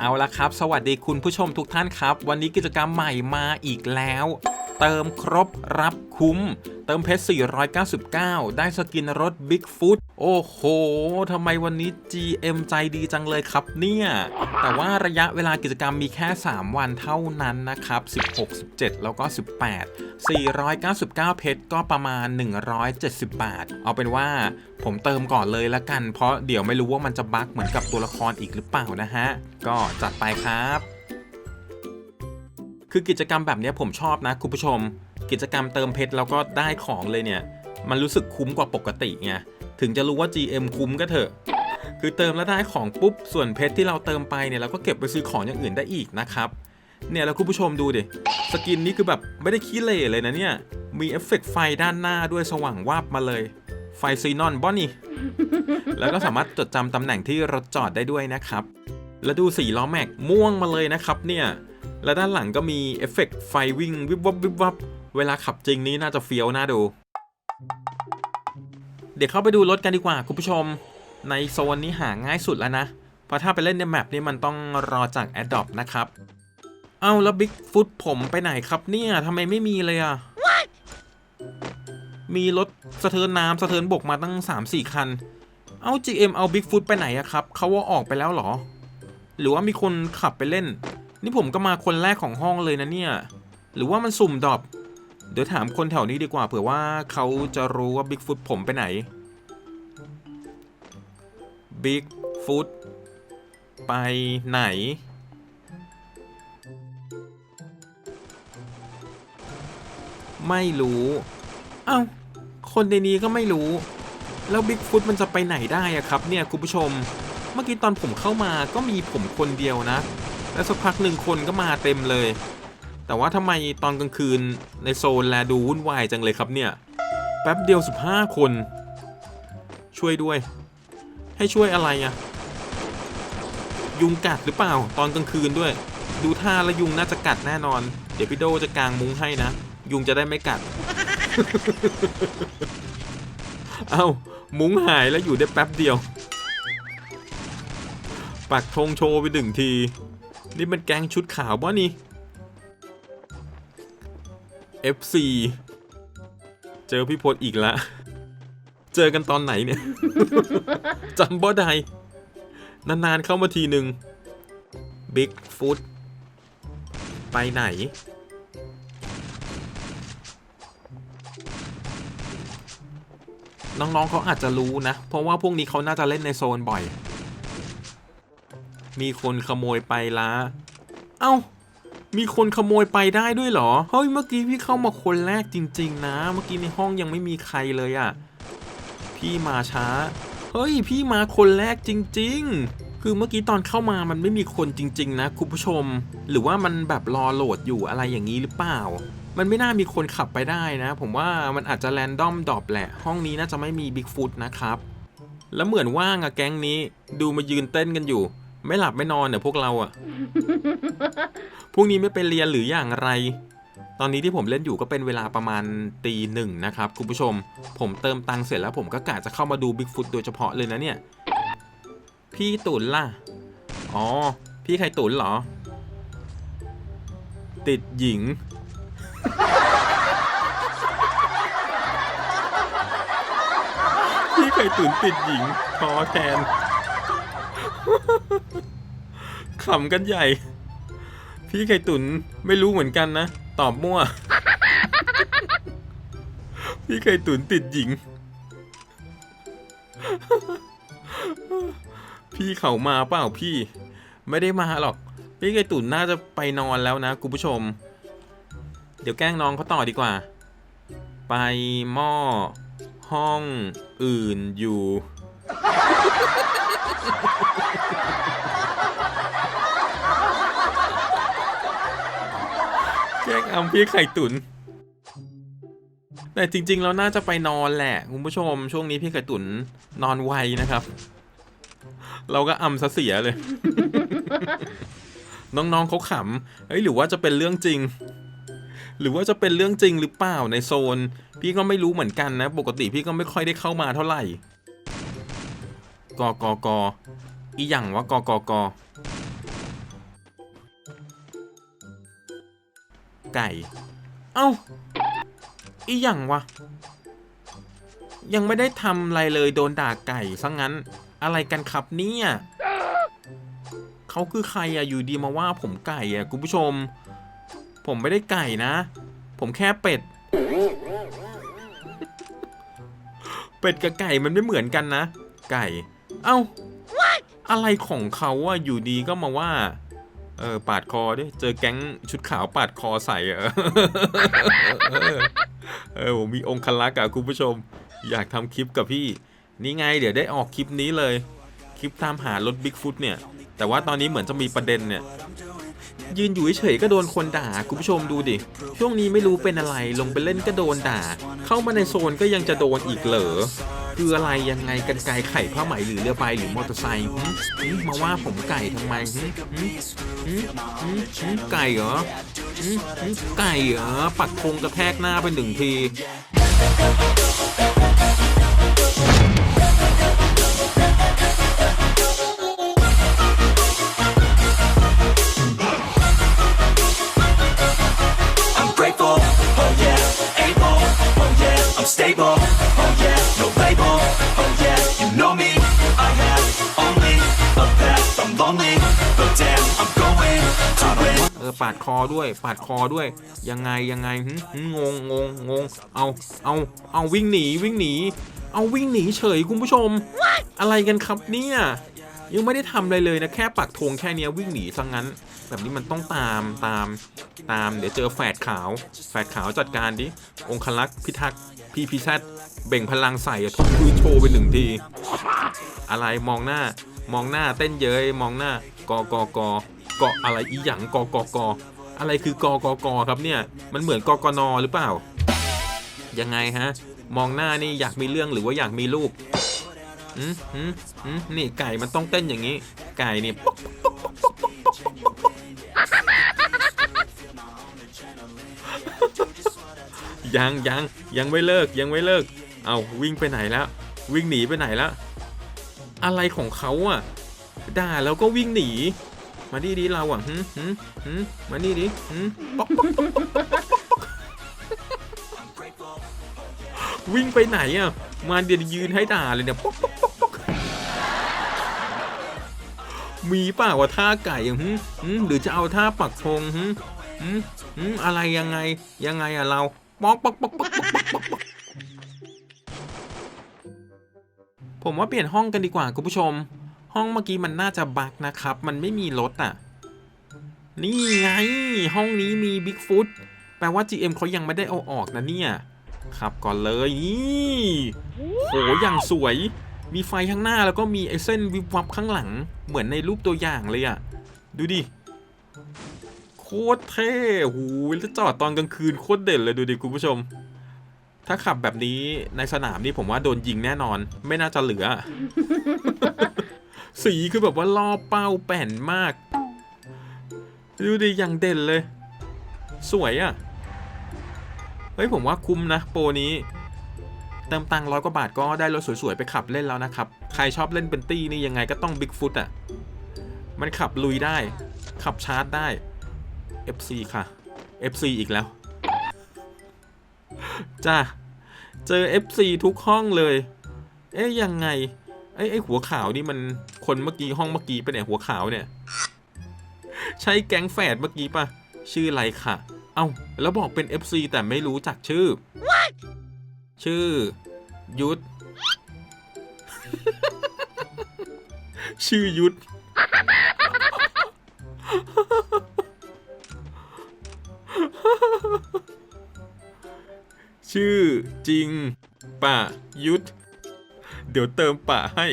เอาละครับ สวัสดีคุณผู้ชมทุกท่านครับ วันนี้กิจกรรมใหม่มาอีกแล้ว เติมครบรับคุ้ม เติมเพชร 499 ได้สกินรถ Bigfoot โอ้โหทำไมวันนี้ GM ใจดีจังเลยครับเนี่ย แต่ว่าระยะเวลากิจกรรมมีแค่ 3 วันเท่านั้นนะครับ 16 17 แล้วก็ 18 499 เพชรก็ประมาณ 170 บาท เอาเป็นว่าผมเติมก่อนเลยละกัน เพราะเดี๋ยวไม่รู้ว่ามันจะบั๊กเหมือนกับตัวละครอีกหรือเปล่านะฮะ ก็จัดไปครับ คือกิจกรรมแบบนี้ผมชอบนะคุณผู้ชม กิจกรรมเติมเพชรแล้วก็ได้ของเลยเนี่ย มันรู้สึกคุ้มกว่าปกติไงถึงจะรู้ว่า GM คุ้มก็เถอะ คือเติมแล้วได้ของปุ๊บ ส่วนเพชรที่เราเติมไปเนี่ยเราก็เก็บไปซื้อของอย่างอื่นได้อีกนะครับ เนี่ยแล้วคุณผู้ชมดูดิ สกินนี้คือแบบไม่ได้ขี้เหร่เลยนะเนี่ย มีเอฟเฟกต์ไฟด้านหน้าด้วยสว่างวาบมาเลย ไฟซีนอนบอนนี่ แล้วก็สามารถจดจำตำแหน่งที่รถจอดได้ด้วยนะครับ แล้วดูสีล้อแม็กม่วงมาเลยนะครับเนี่ย และด้านหลังก็มีเอฟเฟกต์ไฟวิ่งวิบวับวิบวับ เวลาขับจริงนี้น่าจะเฟี้ยวน่าดู เดี๋ยวเข้าไปดูรถกันดีกว่าคุณผู้ชม ในโซนนี้หาง่ายสุดแล้วนะ เพราะถ้าไปเล่นในแมปนี่มันต้องรอจาก a d o p นะครับ เอาแล้วบิ๊กฟุตผมไปไหนครับเนี่ยทำไมไม่มีเลยอะมีรถสะเทินน้ำสะเทินบกมาตั้ง 3-4 คัน เอา GM เอาบิ๊กฟุตไปไหนอะครับเขาว่าออกไปแล้วเหรอ หรือว่ามีคนขับไปเล่น นี่ผมก็มาคนแรกของห้องเลยนะเนี่ย หรือว่ามันสุ่มดรอปเดี๋ยวถามคนแถวนี้ดีกว่าเผื่อว่าเขาจะรู้ว่าบิ๊กฟุตผมไปไหนบิ๊กฟุตไปไหน ไม่รู้ เอ้า คนในนี้ก็ไม่รู้ แล้วบิ๊กฟุตมันจะไปไหนได้อะครับเนี่ยคุณผู้ชม เมื่อกี้ตอนผมเข้ามาก็มีผมคนเดียวนะ แล้วสักพักหนึ่งคนก็มาเต็มเลย แต่ว่าทำไมตอนกลางคืนในโซนแลดูวุ่นวายจังเลยครับเนี่ย แป๊บเดียว 15 คน ช่วยด้วย ให้ช่วยอะไรอะยุงกัดหรือเปล่า ตอนกลางคืนด้วย ดูท่าแล้วยุงน่าจะกัดแน่นอน เดี๋ยวพี่โดจะกางมุ้งให้นะ ยุงจะได้ไม่กัด เอา้ามุ้งหายแล้วอยู่ได้แป๊บเดียว ปักธงโชว์ไปหนึ่งที นี่มันแก๊งชุดขาวป่ะนี่ FC เจอพี่พศอีกละ เจอกันตอนไหนเนี่ย จำบ่ได้นานๆเข้ามาทีหนึ่ง Big Foot ไปไหน น้องๆเขาอาจจะรู้นะ เพราะว่าพวกนี้เขาน่าจะเล่นในโซนบ่อย มีคนขโมยไปละ เอ้า มีคนขโมยไปได้ด้วยเหรอ เฮ้ย เมื่อกี้พี่เข้ามาคนแรกจริง ๆ นะ เมื่อกี้ในห้องยังไม่มีใครเลยอะ่ะ พี่มาช้า เฮ้ย พี่มาคนแรกจริง ๆ คือเมื่อกี้ตอนเข้ามามันไม่มีคนจริง ๆ นะคุณผู้ชม หรือว่ามันแบบรอโหลดอยู่อะไรอย่างนี้หรือเปล่า มันไม่น่ามีคนขับไปได้นะ ผมว่ามันอาจจะแรนดอมดรอปแหละ ห้องนี้น่าจะไม่มีบิ๊กฟุตนะครับ แล้วเหมือนว่างอะแก๊งนี้ ดูมายืนเต้นกันอยู่ ไม่หลับไม่นอนเนี่ยพวกเราอะพรุ่งนี้ไม่ไปเรียนหรืออย่างไร ตอนนี้ที่ผมเล่นอยู่ก็เป็นเวลาประมาณตีหนึ่งนะครับคุณผู้ชม ผมเติมตังค์เสร็จแล้วผมก็กะจะเข้ามาดูบิ๊กฟุตโดยเฉพาะเลยนะเนี่ย พี่ตุนล่ะ อ๋อ พี่ใครตุนเหรอ ติดหญิงพี่ไข่ตุ๋นติดหญิงท้อแทน ขำกันใหญ่ พี่ไข่ตุนไม่รู้เหมือนกันนะ ตอบมั่ว พี่ไข่ตุนติดหญิง พี่เขามาเปล่าพี่ ไม่ได้มาหรอก พี่ไข่ตุนน่าจะไปนอนแล้วนะคุณผู้ชม เดี๋ยวแกล้งน้องเขาต่อดีกว่า ไปหม้อห้องอื่นอยู่ แกงอำพี่ไข่ตุนแต่จริงๆเราน่าจะไปนอนแหละคุณผู้ชม ช่วงนี้พี่ไข่ตุนนอนไวนะครับ เราก็อำซะเสียเลย น้องๆเขาขำเฮ้ยหรือว่าจะเป็นเรื่องจริง หรือว่าจะเป็นเรื่องจริงหรือเปล่าในโซน พี่ก็ไม่รู้เหมือนกันนะ ปกติพี่ก็ไม่ค่อยได้เข้ามาเท่าไหร่กกกอีหยังวะกกก ไก่ เอ้า อีหยังวะ ยังไม่ได้ทำอะไรเลยโดนด่าไก่ซะงั้น อะไรกันครับเนี่ยเขาคือใครอะอยู่ดีมาว่าผมไก่อะคุณผู้ชม ผมไม่ได้ไก่นะ ผมแค่เป็ด เป็ดกับไก่มันไม่เหมือนกันนะ ไก่ เอ้า อะไรของเขาอะอยู่ดีก็มาว่า เออปาดคอดิเจอแก๊งชุดขาวปาดคอใส่เออเออผมมีองค์คลักษ์อะคุณผู้ชม อยากทำคลิปกับพี่ นี่ไงเดี๋ยวได้ออกคลิปนี้เลย คลิปตามหารถบิ๊กฟุตเนี่ย แต่ว่าตอนนี้เหมือนจะมีประเด็นเนี่ย ยืนอยู่เฉยๆก็โดนคนด่าคุณผู้ชมดูดิ ช่วงนี้ไม่รู้เป็นอะไรลงไปเล่นก็โดนด่า เข้ามาในโซนก็ยังจะโดนอีกเหรอ คืออะไรยังไงกันไกลไข่ผ้าไหมหรือเรือใบหรือมอเตอร์ไซค์มาว่าผมไก่ทำไมหึหึหึหึหึไก่เหรอไก่เหรอปักธงกระแทกหน้าไปหนึ่งที เออปาดคอด้วย ปาดคอด้วย ยังไงยังไงหึงงงงงงเอาเอาเอาวิ่งหนีวิ่งหนี เอาวิ่งหนีเฉยคุณผู้ชม อะไรกันครับเนี่ยยังไม่ได้ทำอะไรเลยนะแค่ปักธงแค่นี้วิ่งหนีซะงั้น แบบนี้มันต้องตามตามตามเดี๋ยวเจอแฝดขาว แฝดขาวจัดการดิองคลักษ์พิทักษ์พีพีแซดเบ่งพลังใส่ทุบพื้นโชว์ไปหนึ่งที อะไรมองหน้า มองหน้าเต้นเย้ยมองหน้ากอกอกอกอะไรอีหยังกอกอกออะไรคือกอกอกอครับเนี่ยมันเหมือนกอกนหรือเปล่า ยังไงฮะ มองหน้านี่อยากมีเรื่องหรือว่าอยากมีลูกอืมอืมอืมนี่ไก่มันต้องเต้นอย่างนี้ ไก่นี่ยยังยังยังไม่เลิกยังไม่เลิก เอาวิ่งไปไหนแล้ว วิ่งหนีไปไหนแล้ว อะไรของเขาอะ ด่าแล้วก็วิ่งหนี มาดีดีเราอะหึหึหึมานี่ดิหึป๊อกป๊อกป๊อกป๊อกป๊อกป๊อกวิ่งไปไหนอะ มาเดี๋ยวยืนให้ด่าเลยเนี่ยป๊อกป๊อกป๊อกป๊อกมีป่าวะท่าไก่อะหึหึหรือจะเอาท่าปักธงหึหึหึอะไรยังไง ยังไงอะเราป๊อกป๊อกป๊อกป๊อกป๊อกป๊อก ผมว่าเปลี่ยนห้องกันดีกว่าคุณผู้ชม ห้องเมื่อกี้มันน่าจะบั๊กนะครับ มันไม่มีรถอะ นี่ไง ห้องนี้มีบิ๊กฟุตแปลว่า GM เขายังไม่ได้เอาออกนะเนี่ยครับก่อนเลยนี่โหอย่างสวย มีไฟข้างหน้าแล้วก็มีไอเส้นวิบวับข้างหลัง เหมือนในรูปตัวอย่างเลยอะดูดิ โคตรเท่หูแล้วจอดตอนกลางคืนโคตรเด่นเลยดูดิคุณผู้ชม ถ้าขับแบบนี้ในสนามนี่ผมว่าโดนยิงแน่นอน ไม่น่าจะเหลือ สีคือแบบว่าล่อเป้าแป่นมาก ดูดิอย่างเด่นเลย สวยอะ่ะ เฮ้ยผมว่าคุ้มนะ โปรนี้ เติมตังร้อยกว่าบาทก็ได้รถสวยๆ ไปขับเล่นแล้วนะครับ ใครชอบเล่นเป็นตี้นี่ยังไงก็ต้องบิ๊กฟุตอะ มันขับลุยได้ ขับชาร์จได้ FC ค่ะ FC อีกแล้ว จ้า เจอ FC ทุกห้องเลย เอ๊ยยังไง ไอ้ไอ้หัวขาวนี่มันคนเมื่อกี้ห้องเมื่อกี้ไปะเนี่ยหัวขาวเนี่ย ใช่แก๊งแฝดเมื่อกี้ปะชื่ออะไรค่ะ เอ้า แล้วบอกเป็น FC แต่ไม่รู้จักชื่อชื่อ ยุทธ ชื่อยุทธ ชื่อจริงป่ายุทธ เดี๋ยวเติมป่าให้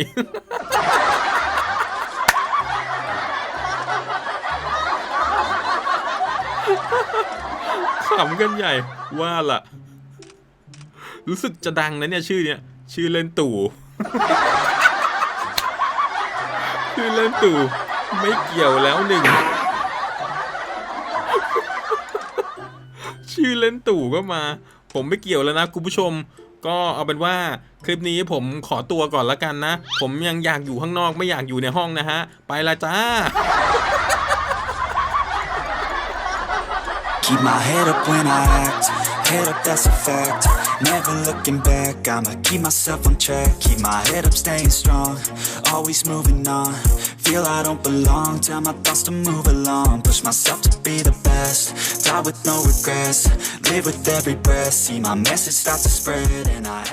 ขำกันใหญ่ว่าล่ะ รู้สึกจะดังนะเนี่ยชื่อเนี้ยชื่อเล่นตู่ ชื่อเล่นตู่ ไม่เกี่ยวแล้วหนึ่งชื่อเล่นตู่ก็มา ผมไม่เกี่ยวแล้วนะคุณผู้ชม ก็เอาเป็นว่าคลิปนี้ผมขอตัวก่อนละกันนะ ผมยังอยากอยู่ข้างนอกไม่อยากอยู่ในห้องนะฮะ ไปละจ้า keep my head up when I act. Head up, that's a fact. Never looking back, I'ma keep myself on track. Keep my head up, staying strong. Always moving on. Feel I don't belong, tell my thoughts to move along. Push myself to be the best. Die with no regrets. Live with every breath. See my message start to spread, and I